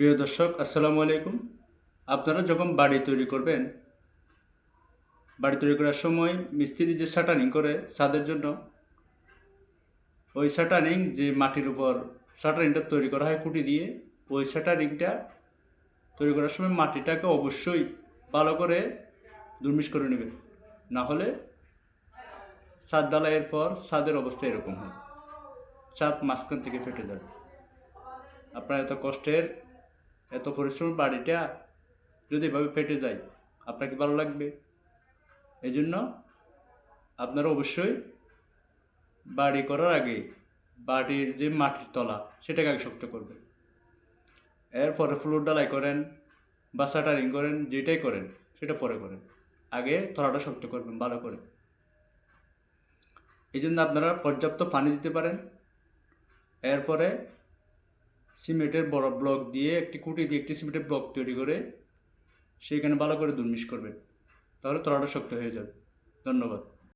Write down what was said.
প্রিয় দর্শক, আসসালামু আলাইকুম। আপনারা যখন বাড়ি তৈরি করবেন, বাড়ি তৈরি করার সময় মিস্ত্রি যে শাটানিং করে ছাদের জন্য, ওই শাটানিং যে মাটির উপর শাটারিংটা তৈরি করা হয় কুটি দিয়ে, ওই শাটারিংটা তৈরি করার সময় মাটিটাকে অবশ্যই ভালো করে দুর্মিশ করে নেবেন। না হলে ছাদ ডালাইয়ের পর ছাদের অবস্থা এরকম হয় ছাদ মাঝখান থেকে ফেটে যাবে। আপনার এত কষ্টের এত পরিশ্রম বাড়িটা যদি এভাবে ফেটে যায়, আপনার কি ভালো লাগবে? এই জন্য আপনারা অবশ্যই বাড়ি করার আগে বাড়ির যে মাটির তলা, সেটাকে আগে শক্ত করবেন। এরপরে ফ্লোর ডালাই করেন বা শাটারিং করেন, যেটাই করেন, সেটা পরে করেন। আগে তলাটা শক্ত করবেন ভালো করে। এই জন্য আপনারা পর্যাপ্ত পানি দিতে পারেন। এরপরে সিমেন্টের বড় ব্লক দিয়ে একটি কুটি দিয়ে একটি সিমেন্টের ব্লক তৈরি করে সেইখানে ভালো করে দুর্মিশ করবেন। তাহলে তলাটা শক্ত হয়ে যাবে। ধন্যবাদ।